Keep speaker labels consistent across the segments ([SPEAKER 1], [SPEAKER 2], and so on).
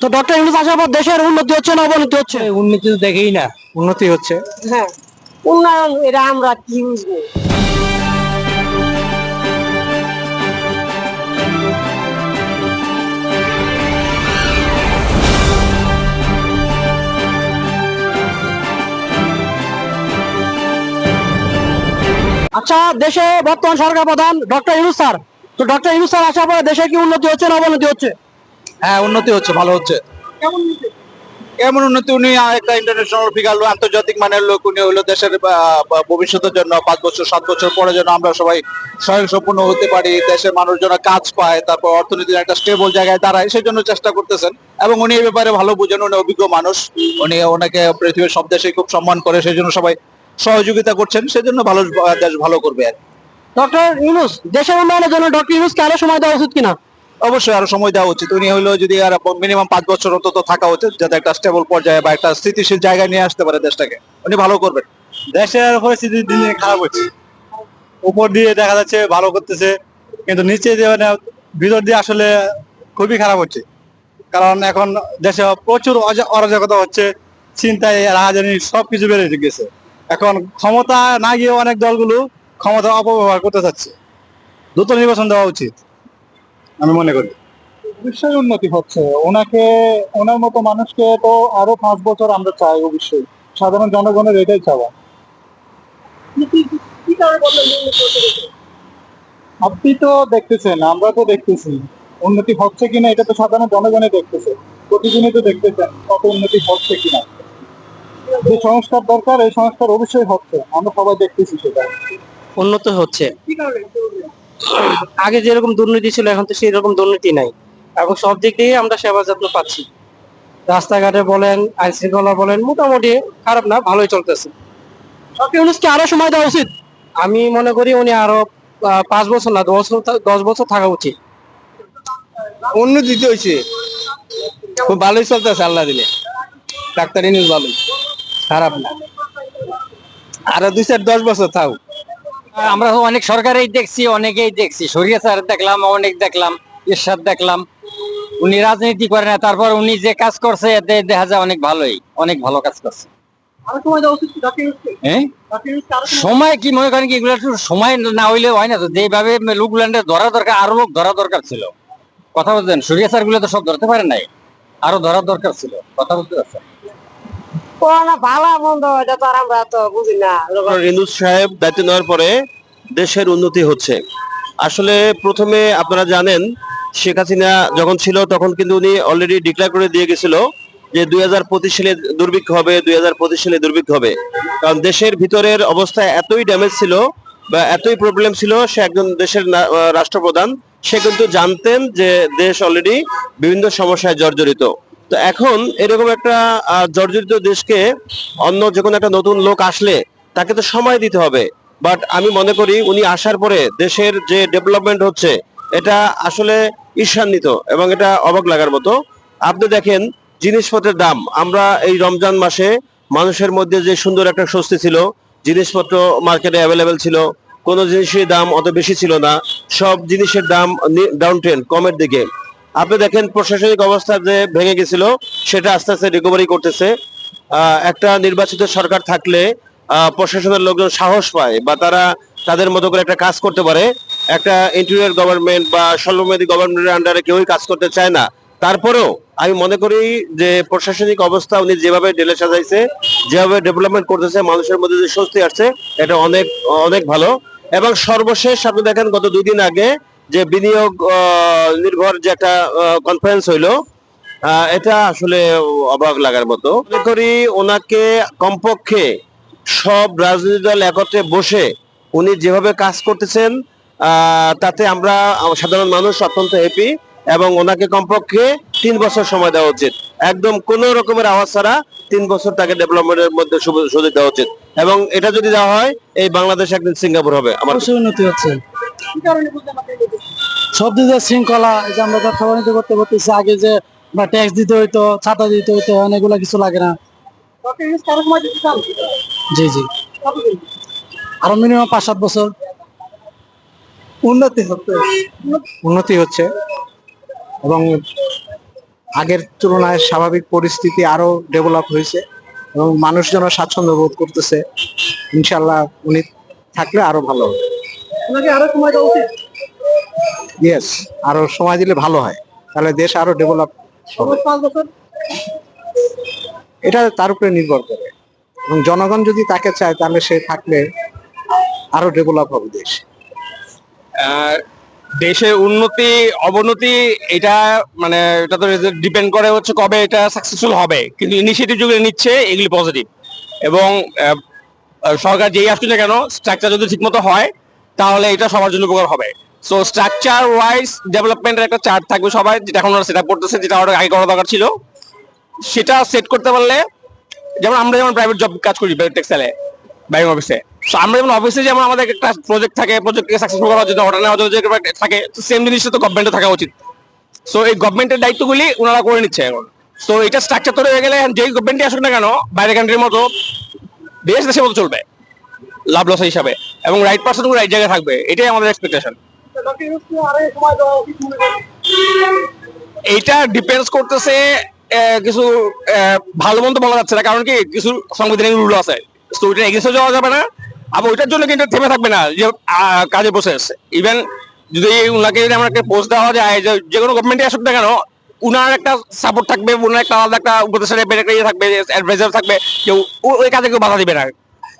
[SPEAKER 1] তো ডক্টর ইউনুস আসার পর দেশের উন্নতি হচ্ছে না অবনতি হচ্ছে?
[SPEAKER 2] উন্নতি তো দেখেই না উন্নতি হচ্ছে।
[SPEAKER 1] হ্যাঁ উন্নয়ন এটা আমরা কি বুঝব? আচ্ছা দেশে বর্তমান সরকার প্রধান ডক্টর ইউনুস স্যার। তো ডক্টর ইউনুস স্যার আসার পরে দেশে কি উন্নতি হচ্ছে না অবনতি হচ্ছে?
[SPEAKER 2] হ্যাঁ উন্নতি হচ্ছে ভালো হচ্ছে।
[SPEAKER 1] কেমন
[SPEAKER 2] এমন উন্নতি? উনি একটা ইন্টারন্যাশনাল ফিগার আন্তর্জাতিক মানের লোক উনি হলো দেশের ভবিষ্যতের জন্য পাঁচ বছর সাত বছর পরে যেন আমরা সবাই স্বয়ংসম্পূর্ণ হতে পারি দেশের মানুষ যেন কাজ পায় তারপর অর্থনীতির একটা স্টেবল জায়গায় দাঁড়ায় সেই জন্য চেষ্টা করতেছেন। এবং উনি এই ব্যাপারে ভালো বুঝেন উনি অভিজ্ঞ মানুষ। উনি ওনাকে পৃথিবীর সব দেশে খুব সম্মান করে সেই জন্য সবাই সহযোগিতা করছেন সেজন্য ভালো দেশ ভালো করবে আর।
[SPEAKER 1] ডক্টর ইউনুস দেশের উন্নয়নের জন্য ডক্টর ইউনুসকে আরও সময় দেওয়া উচিত কিনা?
[SPEAKER 2] অবশ্যই আরও সময় দেওয়া উচিত। উনি হলো যদি আর মিনিমাম পাঁচ বছর অন্তত থাকা উচিত, যাতে একটা স্টেবল পর্যায়ে বা একটা স্থিতিশীল জায়গায় নিয়ে আসতে পারে দেশটাকে। উনি ভালো করবেন।
[SPEAKER 3] দেশের পরিস্থিতি দিন খারাপ হচ্ছে উপর দিয়ে দেখা যাচ্ছে ভালো করতেছে, কিন্তু নিচে দিয়ে মানে ভিতর দিয়ে আসলে খুবই খারাপ হচ্ছে। কারণ এখন দেশে প্রচুর অরাজকতা হচ্ছে, চিন্তায়, রাহাজানি, সবকিছু বেড়ে গেছে। এখন ক্ষমতা না গিয়ে অনেক দলগুলো ক্ষমতা অপব্যবহার করতে চাচ্ছে। দ্রুত নির্বাচন দেওয়া উচিত। আমি মনে করি।
[SPEAKER 4] অবশ্যই উন্নতি হচ্ছে। ওনাকে ওনার মতো মানুষকে তো আরও পাঁচ বছর আমরা চাই অবশ্যই। সাধারণ জনগণের এটাই চাওয়া। আপনি তো দেখতেছেন আমরা তো দেখতেছি। উন্নতি হচ্ছে কিনা এটা তো সাধারণ জনগণে দেখতেছে। প্রতিদিনই তো দেখতেছেন কত উন্নতি হচ্ছে কিনা। যে সংস্কার দরকার এই সংস্কার অবশ্যই হচ্ছে। আমরা সবাই দেখতেছি সেটা।
[SPEAKER 1] উন্নত হচ্ছে। আগে যেরকম দুর্নীতি ছিল, এখন তো সেই রকম দুর্নীতি নাই। এবং সব দিক দিয়ে আমরা সেবা যত্ন পাচ্ছি। রাস্তাঘাটে বলেন আইন শৃঙ্খলা বলেন, মোটামুটি খারাপ না, ভালোই চলতেছে। আরও সময় দেওয়া উচিত। আমি মনে করি উনি আরও পাঁচ বছর না, দশ বছর দশ বছর থাকা উচিত।
[SPEAKER 2] উন্নতি হয়েছে। খুব ভালোই চলতেছে আল্লাহ দিলে। ডাক্তার নিউজ ভালো খারাপ না। আরও দুই চার দশ বছর থাক
[SPEAKER 5] আমরা অনেক সরকারেই দেখছি অনেকেই দেখছি। সরিয়া স্যার দেখলাম অনেক দেখলাম ইরশাদ দেখলাম। উনি রাজনীতি করে না তারপর উনি যে কাজ করছে এতে দেখা যায় অনেক ভালোই অনেক ভালো কাজ করছে।
[SPEAKER 1] সময়
[SPEAKER 5] হ্যাঁ?
[SPEAKER 1] সময়-
[SPEAKER 5] কি? মনে করেন কি এগুলো একটু সময় না হইলে হয় না তো যেভাবে লোকগুলান্ডে ধরা দরকার আরও লোক ধরা দরকার ছিল। কথা বলছেন সরিয়া স্যারগুলো তো সব ধরতে পারে নাই আরও ধরার দরকার ছিল কথা বলতে পারছেন।
[SPEAKER 6] দেশের উন্নতি হচ্ছে। আসলে প্রথমে আপনারা জানেন, শেখ হাসিনা যখন ছিল তখন কিন্তু উনি অলরেডি ডিক্লেয়ার করে দিয়ে গেছিল যে দুই হাজার পঁচিশ সালে দুর্ভিক্ষ হবে, দুই হাজার পঁচিশ সালে দুর্ভিক্ষ হবে। কারণ দেশের ভিতরের অবস্থা এতই ড্যামেজ ছিল বা এতই প্রবলেম ছিল, সে একজন দেশের রাষ্ট্রপ্রধান, সে কিন্তু জানতেন যে দেশ অলরেডি বিভিন্ন সমস্যায় জর্জরিত। তো এখন এরকম একটা জর্জরিত দেশকে অন্য যে কোনো একটা নতুন লোক আসলে তাকে তো সময় দিতে হবে। বাট আমি মনে করি উনি আসার পরে দেশের যে ডেভেলপমেন্ট হচ্ছে, এটা আসলে ঈর্ষান্বিত এবং এটা অবাক লাগার মতো। আপনি দেখেন জিনিসপত্রের দাম। আমরা এই রমজান মাসে মানুষের মধ্যে যে সুন্দর একটা স্বস্তি ছিল, জিনিসপত্র মার্কেটে অ্যাভেলেবেল ছিল, কোনো জিনিসের দাম অত বেশি ছিল না। সব জিনিসের দাম ডাউন ট্রেন কমের দিকে। আপনি দেখেন প্রশাসনিক অবস্থা যে ভেঙে গেছিল, সেটা আস্তে আস্তে রিকভারি করতেছে। একটা নির্বাচিত সরকার থাকলে প্রশাসনের লোকজন সাহস পায় বা তারা তাদের মতো করে একটা কাজ করতে পারে। একটা ইন্টেরিয়র গভর্নমেন্ট বা স্বল্পমেয়াদী গভর্নমেন্টের আন্ডারে কেউই কাজ করতে চায় না। তারপরেও আমি মনে করি যে প্রশাসনিক অবস্থা উনি যেভাবে ডেলে সাজাইছে, যেভাবে ডেভেলপমেন্ট করতেছে, মানুষের মধ্যে যে স্বস্তি আসছে, এটা অনেক অনেক ভালো। এবং সর্বশেষ আপনি দেখেন গত দুই দিন আগে যে বিনিয়োগ নির্ভর যে একটা কনফারেন্স হইল এটা আসলে অবাক লাগার মতো। মনে করি ওনাকে কমপক্ষে সব রাজনৈতিক দল একত্রে বসে উনি যেভাবে কাজ করতেছেন তাতে আমরা সাধারণ মানুষ অত্যন্ত হ্যাপি এবং ওনাকে কমপক্ষে তিন বছর সময় দেওয়া উচিত। একদম কোন রকমের আওয়াজ ছাড়া তিন বছর তাকে ডেভেলপমেন্টের মধ্যে সুযোগ দেওয়া উচিত। এবং এটা যদি দেওয়া হয়, এই বাংলাদেশ একদিন সিঙ্গাপুর হবে। আমার
[SPEAKER 1] উন্নতি হচ্ছে। সব দিকে শৃঙ্খলা এই যে আমরা ব্যবসা বাণিজ্য করতে করতেছি আগে যে বা ট্যাক্স দিতে হইতো ছাতা দিতে হইতো এখন কিছু লাগে না। জি জি। আরও মিনিমাম পাঁচ সাত বছর।
[SPEAKER 4] উন্নতি হচ্ছে।
[SPEAKER 2] উন্নতি হচ্ছে। এবং
[SPEAKER 7] আগের তুলনায় স্বাভাবিক পরিস্থিতি আরও ডেভেলপ হয়েছে এবং মানুষজন স্বাচ্ছন্দ্য বোধ করতেছে। ইনশাল্লাহ উনি থাকলে আরও ভালো হবে।
[SPEAKER 8] ওনাকে আরও সময় দেওয়া উচিত।
[SPEAKER 7] ইয়েস আরও সময় দিলে ভালো হয়। তাহলে দেশ আরও ডেভেলপ এটা তার উপরে নির্ভর করে। এবং জনগণ যদি তাকে চায় তাহলে সে থাকলে আরও ডেভেলপ হবে দেশ।
[SPEAKER 9] আহ, দেশের উন্নতি অবনতি এটা মানে এটা তো ডিপেন্ড করে হচ্ছে কবে এটা সাকসেসফুল হবে। কিন্তু ইনিশিয়েটিভ যেগুলো নিচ্ছে এগুলি পজিটিভ এবং সরকার যেই আসছে না কেন স্ট্রাকচার যদি ঠিকমতো হয় তাহলে এটা সবার জন্য উপকার হবে। সো স্ট্রাকচার ওয়াইজ ডেভেলপমেন্টের একটা চার্ট থাকবে সবাই যেটা এখন সেট আপ করতেছে, যেটা ওরা আগে করা দরকার ছিল। সেটা সেট করতে পারলে, যেমন আমরা যেমন প্রাইভেট জব কাজ করি টেক্সটাইলে ব্যাংক অফিসে সো আমরা যেমন অফিসে যেমন আমাদের একটা প্রজেক্ট থাকে প্রজেক্টকে সাকসেসফুল করার জন্য অর্ডার নেওয়ার জন্য থাকে সেম জিনিসটা তো গভর্নমেন্টে থাকা উচিত। সো এই গভর্নমেন্টের দায়িত্বগুলি ওনারা করে নিচ্ছে এখন। সো এটা স্ট্রাকচার তৈরি হয়ে গেলে, যেই গভর্নমেন্টই আসুক না কেন, বাইরের কান্ট্রির মতো দেশ দেশের মতো চলবে। লাভ লস হিসাবে। এবং রাইট পার্সন রাইট জায়গায় থাকবে। এটাই আমাদের এক্সপেকটেশন এইটা ডিপেন্ডস করতেছে কিছু ভালো মন্দ বলা যাচ্ছে না। কারণ কি, কিছু সাংবিধানিক রুল আছে। তো ওইটা যাওয়া যাবে না। আবার ওইটার জন্য কিন্তু থেমে থাকবে না, যে কাজের প্রসেস ইভেন যদি উনাকে, যদি আমরা একটা পোস্ট দেওয়া যায়, যে কোনো গভর্নমেন্টে আসুক না কেন, উনার একটা সাপোর্ট থাকবে, উনার একটা আলাদা একটা টাইপের একটা ইয়ে থাকবে অ্যাডভাইজার থাকবে, কেউ ওই কাজে কেউ বাধা দিবে না।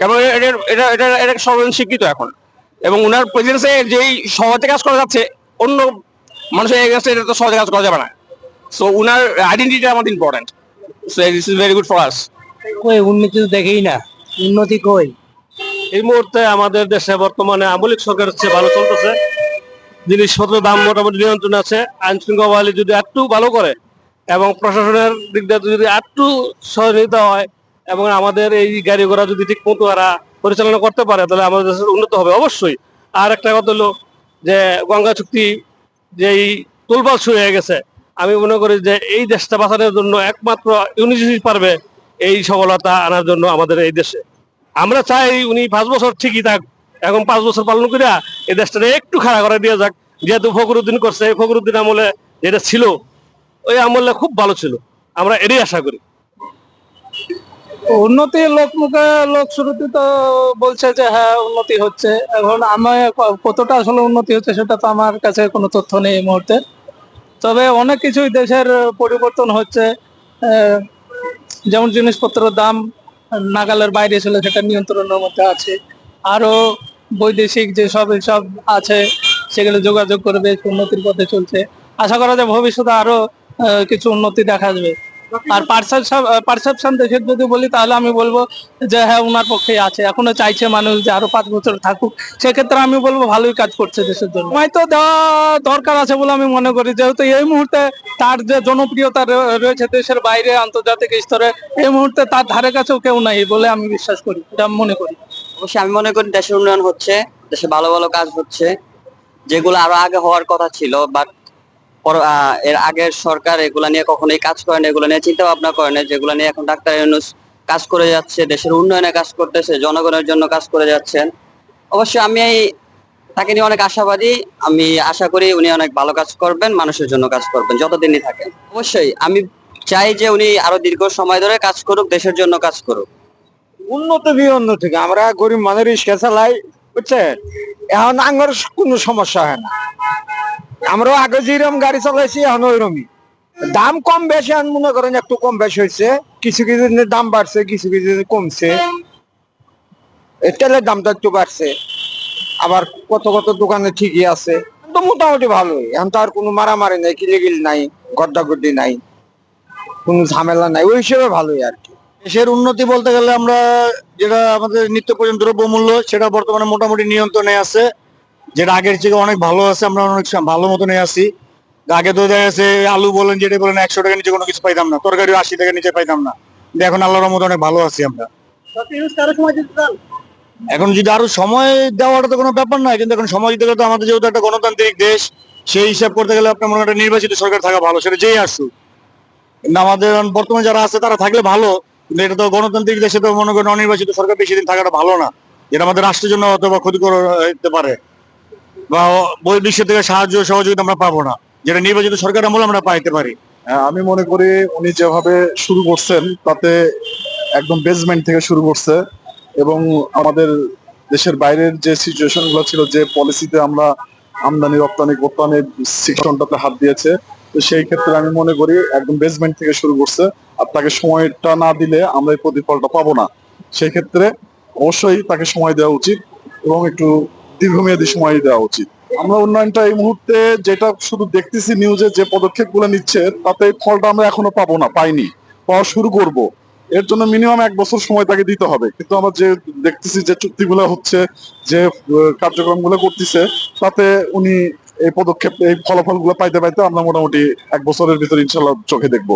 [SPEAKER 9] কারণ এটা এটা এটা এটা সর্বজন স্বীকৃত এখন। এবং উনার প্রেজেন্সে যেই সহজে কাজ করা যাচ্ছে অন্য মানুষের এগেন্সে এটা তো সহজে কাজ করা যাবে না। সো উনার আইডেন্টিটি আমাদের important so this is very good for us
[SPEAKER 8] কই উন্নতি তো দেখেই না। উন্নতি কই?
[SPEAKER 10] এই মুহূর্তে আমাদের দেশে বর্তমানে আমলিক সরকার হচ্ছে ভালো চলতেছে। জিনিসপত্রের দাম মোটামুটি নিয়ন্ত্রণ আছে আইন শৃঙ্খলা যদি একটু ভালো করে এবং প্রশাসনের দিক দিয়ে যদি একটু সহযোগিতা হয় এবং আমাদের এই গাড়ি ঘোড়া যদি ঠিক মতো ওরা পরিচালনা করতে পারে, তাহলে আমাদের দেশের উন্নত হবে, অবশ্যই। আর একটা কথা হলো যে গঙ্গা চুক্তি যেই তোলপাল শুরু হয়ে গেছে, আমি মনে করি যে এই দেশটা বাঁচানোর জন্য একমাত্র ইউনিসি পারবে এই সফলতা আনার জন্য আমাদের এই দেশে। আমরা চাই উনি পাঁচ বছর ঠিকই থাক, এখন পাঁচ বছর পালন করিয়া এই দেশটা একটু খাড়া করে দিয়ে যাক। যেহেতু ফখরুদ্দিন করছে, এই ফখরুদ্দিন আমলে যেটা ছিল, ওই আমলে খুব ভালো ছিল। আমরা এটাই আশা করি।
[SPEAKER 8] উন্নতি লোক মুখে, লোক শুরুতে তো বলছে যে হ্যাঁ উন্নতি হচ্ছে। এখন আমি ক- কতটা আসলে উন্নতি হচ্ছে সেটা তো আমার কাছে কোনো তথ্য নেই এই মুহূর্তে। তবে অনেক কিছুই দেশের পরিবর্তন হচ্ছে। যেমন জিনিসপত্রের দাম নাগালের বাইরে ছিল, সেটা নিয়ন্ত্রণের মধ্যে আছে। আরও বৈদেশিক যে সব আছে, সেগুলো যোগাযোগ করে বেশ উন্নতির পথে চলছে। আশা করা যায় ভবিষ্যতে আরও কিছু উন্নতি দেখা যাবে। আর পারসেপশন দেশের যদি বলি, তাহলে আমি বলব যে হ্যাঁ ওনার পক্ষে আছে। এখনও চাইছে মানুষ যে আরও পাঁচ বছর থাকুক। সেক্ষেত্রে আমি বলব ভালোই কাজ করছে দেশের জন্য। সময় তো দেওয়া দরকার আছে বলে আমি মনে করি। যেহেতু এই মুহূর্তে তার যে জনপ্রিয়তা রয়েছে দেশের বাইরে আন্তর্জাতিক স্তরে, এই মুহূর্তে তার ধারে কাছেও কেউ নাই বলে আমি বিশ্বাস করি। এটা মনে করি।
[SPEAKER 11] অবশ্যই আমি মনে করি দেশের উন্নয়ন হচ্ছে, দেশে ভালো ভালো কাজ হচ্ছে। যেগুলো আরও আগে হওয়ার কথা ছিল বাট এর আগের সরকার এগুলা নিয়ে কখনোই কাজ করে না, এগুলো নিয়ে চিন্তা ভাবনা করে না, যেগুলো নিয়ে এখন ডাক্তার ইউনুস কাজ করে যাচ্ছে, দেশের উন্নয়নে কাজ করতেছে, জনগণের জন্য কাজ করে যাচ্ছেন। অবশ্যই আমি তাকে নিয়ে অনেক আশাবাদী, আমি আশা করি উনি অনেক ভালো কাজ করবেন, মানুষের জন্য কাজ করবেন, যতদিনই থাকেন। অবশ্যই, আমি চাই যে উনি আরও দীর্ঘ সময় ধরে কাজ করুক, দেশের জন্য কাজ করুক।
[SPEAKER 7] উন্নত বিউন্নত থেকে, আমরা গরিব মানুষ রিক্সা চালাই বুঝছে এখন আঙ্গর কোনো সমস্যা হয় না। আমরাও আগে যেরকম গাড়ি চালাইছি, এখন ওইরকমই। দাম কম বেশি, এখন মনে করেন একটু কম বেশি হয়েছে কিছু কিছু দাম বাড়ছে, কিছু কিছু কমছে। তেলের দামটা একটু বাড়ছে। আবার কত কত দোকানে ঠিকই আছে। তো মোটামুটি ভালোই। এখন তো আর কোনো মারামারি নাই, কিলিগিল নাই, গড্ডাগড্ডি নাই। কোনো ঝামেলা নাই। ওই হিসেবে ভালোই আর কি।
[SPEAKER 10] দেশের উন্নতি বলতে গেলে আমরা যেটা আমাদের নিত্য প্রয়োজন দ্রব্যমূল্য, সেটা বর্তমানে মোটামুটি নিয়ন্ত্রণে আছে। যেটা আগের থেকে অনেক ভালো আছে, আমরা অনেক ভালো মতনই আছি। আগে তো দেখা আলু বলেন, যেটা বলেন, একশো টাকা নিচে কোনো কিছু পাইতাম না। তরকারি আশি টাকা নিচে পাইতাম না। এখন আল্লাহর মতো অনেক ভালো আছি আমরা। এখন যদি আরও সময় দেওয়াটা তো কোনো ব্যাপার নয়, কিন্তু এখন সময় দিতে গেলে তো আমাদের যেহেতু একটা গণতান্ত্রিক দেশ, সেই হিসাব করতে গেলে আপনার মনে একটা নির্বাচিত সরকার থাকা ভালো, সেটা যেই আসুক। কিন্তু আমাদের বর্তমানে যারা আছে, তারা থাকলে ভালো, কিন্তু এটা তো গণতান্ত্রিক দেশে তো মনে করেন অনির্বাচিত সরকার বেশি দিন থাকাটা ভালো না। যেটা আমাদের রাষ্ট্রের জন্য অথবা ক্ষতিকর হতে পারে। বা বহির্বিশ্ব থেকে সাহায্য সহযোগিতা আমরা পাবো না। যেটা নির্বাচিত সরকার আমলে আমরা পাইতে পারি।
[SPEAKER 12] হ্যাঁ, আমি মনে করি উনি যেভাবে শুরু করছেন তাতে একদম বেসমেন্ট থেকে শুরু করছে এবং আমাদের দেশের বাইরের যে সিচুয়েশনগুলো ছিল যে পলিসিতে আমরা আমদানি রপ্তানি রপ্তানির সেকশনটাতে হাত দিয়েছে তো সেই ক্ষেত্রে আমি মনে করি একদম বেসমেন্ট থেকে শুরু করছে আর তাকে সময়টা না দিলে আমরা এই প্রতিফলটা পাবো না। সেই ক্ষেত্রে অবশ্যই তাকে সময় দেওয়া উচিত এবং একটু দীর্ঘমেয়াদী সময় দেওয়া উচিত। আমরা উন্নয়নটা এই মুহূর্তে যেটা শুধু দেখতেছি নিউজে যে পদক্ষেপগুলো নিচ্ছে, তাতে ফলটা আমরা এখনও পাবো না, পাইনি। পাওয়া শুরু করব। এর জন্য মিনিমাম এক বছর সময় তাকে দিতে হবে। কিন্তু আমরা যে দেখতেছি যে চুক্তিগুলো হচ্ছে, যে কার্যক্রমগুলো করতেছে, তাতে উনি এই পদক্ষেপ, এই ফলাফলগুলো পাইতে পাইতে আমরা মোটামুটি এক বছরের ভিতরে ইনশাল্লাহ চোখে দেখব।